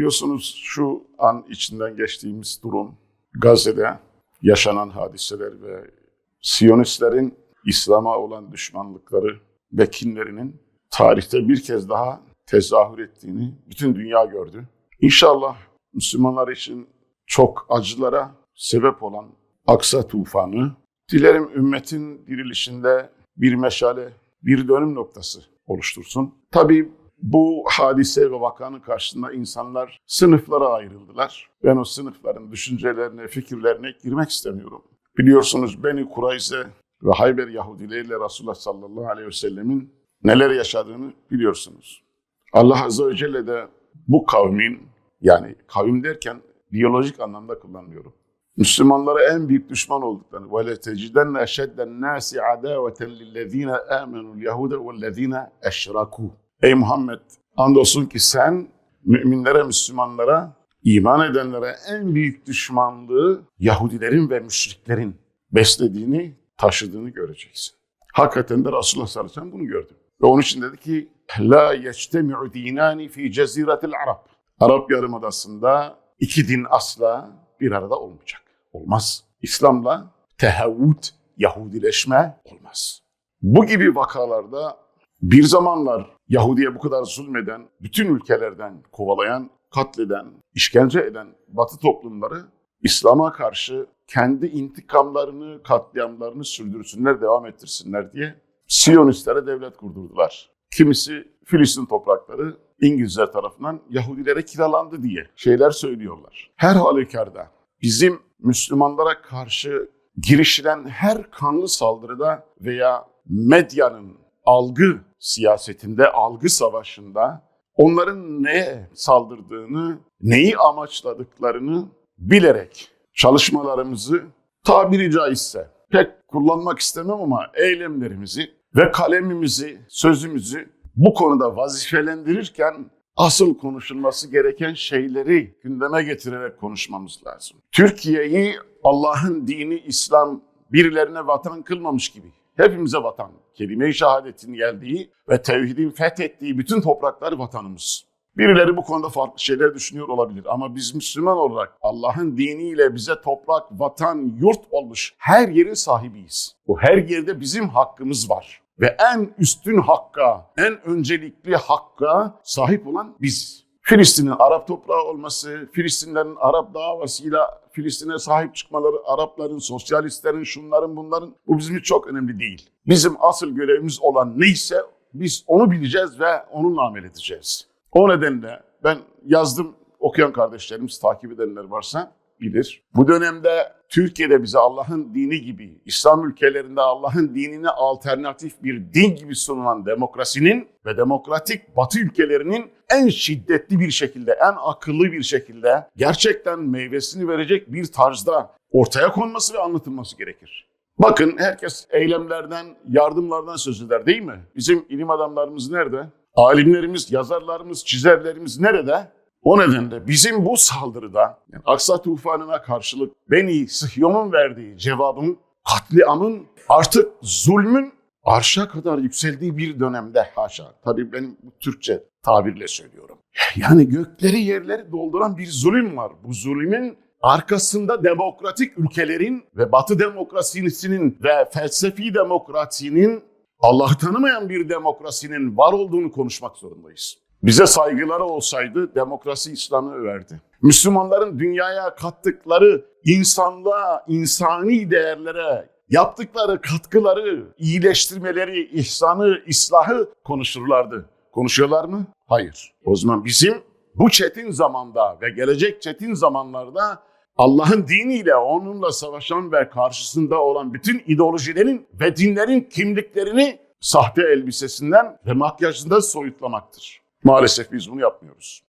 Biliyorsunuz şu an içinden geçtiğimiz durum, Gazze'de yaşanan hadiseler ve Siyonistlerin İslam'a olan düşmanlıkları ve kinlerinin tarihte bir kez daha tezahür ettiğini bütün dünya gördü. İnşallah Müslümanlar için çok acılara sebep olan Aksa tufanı, dilerim ümmetin dirilişinde bir meşale, bir dönüm noktası oluştursun. Tabii bu hadise ve vakanın karşısında insanlar sınıflara ayrıldılar. Ben o sınıfların düşüncelerine, fikirlerine girmek istemiyorum. Biliyorsunuz Beni Kurayze ve Hayber Yahudileriyle Resulullah sallallahu aleyhi ve sellemin neler yaşadığını biliyorsunuz. Allah azze ve celle de bu kavmin yani kavim derken biyolojik anlamda kullanmıyorum. Müslümanlara en büyük düşman olduklarını وَلَتَجِدَنَّ اَشَدَّ النَّاسِ عَدَاوَةً لِلَّذ۪ينَ آمَنُوا الْيَهُودَ وَالَّذ۪ينَ اَشْرَكُوا Ey Muhammed andolsun ki sen müminlere, Müslümanlara, iman edenlere en büyük düşmanlığı Yahudilerin ve müşriklerin beslediğini, taşıdığını göreceksin. Hakikaten de Resulullah sallallahu aleyhi ve bunu gördü. Ve onun için dedi ki La yectemi'u dinani fi ceziretil Arab. Arap Yarımadası'nda iki din asla bir arada olmayacak. Olmaz. İslam'la tehavvud, Yahudileşme olmaz. Bu gibi vakalarda bir zamanlar Yahudi'ye bu kadar zulmeden, bütün ülkelerden kovalayan, katleden, işkence eden Batı toplumları İslam'a karşı kendi intikamlarını, katliamlarını sürdürsünler, devam ettirsinler diye Siyonistlere devlet kurdurdular. Kimisi Filistin toprakları İngilizler tarafından Yahudilere kiralandı diye şeyler söylüyorlar. Her halükarda bizim Müslümanlara karşı girişilen her kanlı saldırıda veya medyanın algı siyasetinde, algı savaşında onların neye saldırdığını, neyi amaçladıklarını bilerek çalışmalarımızı tabiri caizse pek kullanmak istemem ama eylemlerimizi ve kalemimizi, sözümüzü bu konuda vazifelendirirken asıl konuşulması gereken şeyleri gündeme getirerek konuşmamız lazım. Türkiye'yi Allah'ın dini İslam birilerine vatan kılmamış gibi hepimize vatan. Kelime-i şehadetin geldiği ve tevhidin fethettiği bütün topraklar vatanımız. Birileri bu konuda farklı şeyler düşünüyor olabilir ama biz Müslüman olarak Allah'ın diniyle bize toprak, vatan, yurt olmuş her yerin sahibiyiz. Bu her yerde bizim hakkımız var. Ve en üstün hakka, en öncelikli hakka sahip olan biz. Filistin'in Arap toprağı olması, Filistinlerin Arap davasıyla Filistin'e sahip çıkmaları, Arapların, sosyalistlerin, şunların bunların bu bizim için çok önemli değil. Bizim asıl görevimiz olan neyse biz onu bileceğiz ve onunla amel edeceğiz. O nedenle ben yazdım, okuyan kardeşlerimiz, takip edenler varsa bilir. Bu dönemde Türkiye'de bize Allah'ın dini gibi, İslam ülkelerinde Allah'ın dinine alternatif bir din gibi sunulan demokrasinin ve demokratik Batı ülkelerinin en şiddetli bir şekilde, en akıllı bir şekilde gerçekten meyvesini verecek bir tarzda ortaya konması ve anlatılması gerekir. Bakın herkes eylemlerden, yardımlardan söz eder değil mi? Bizim ilim adamlarımız nerede? Alimlerimiz, yazarlarımız, çizerlerimiz nerede? O nedenle bizim bu saldırıda yani Aksa tufanına karşılık Beni Sıhyon'un verdiği cevabın, katliamın artık zulmün arşa kadar yükseldiği bir dönemde haşa. Tabii benim Türkçe tabirle söylüyorum. Yani gökleri yerleri dolduran bir zulüm var. Bu zulmün arkasında demokratik ülkelerin ve Batı demokrasisinin ve felsefi demokrasinin Allah'ı tanımayan bir demokrasinin var olduğunu konuşmak zorundayız. Bize saygıları olsaydı demokrasi İslam'ı överdi. Müslümanların dünyaya kattıkları insanlığa, insani değerlere yaptıkları katkıları, iyileştirmeleri, ihsanı, islahı konuşurlardı. Konuşuyorlar mı? Hayır. O zaman bizim bu çetin zamanda ve gelecek çetin zamanlarda Allah'ın diniyle onunla savaşan ve karşısında olan bütün ideolojilerin ve dinlerin kimliklerini sahte elbisesinden ve makyajından soyutlamaktır. Maalesef biz bunu yapmıyoruz.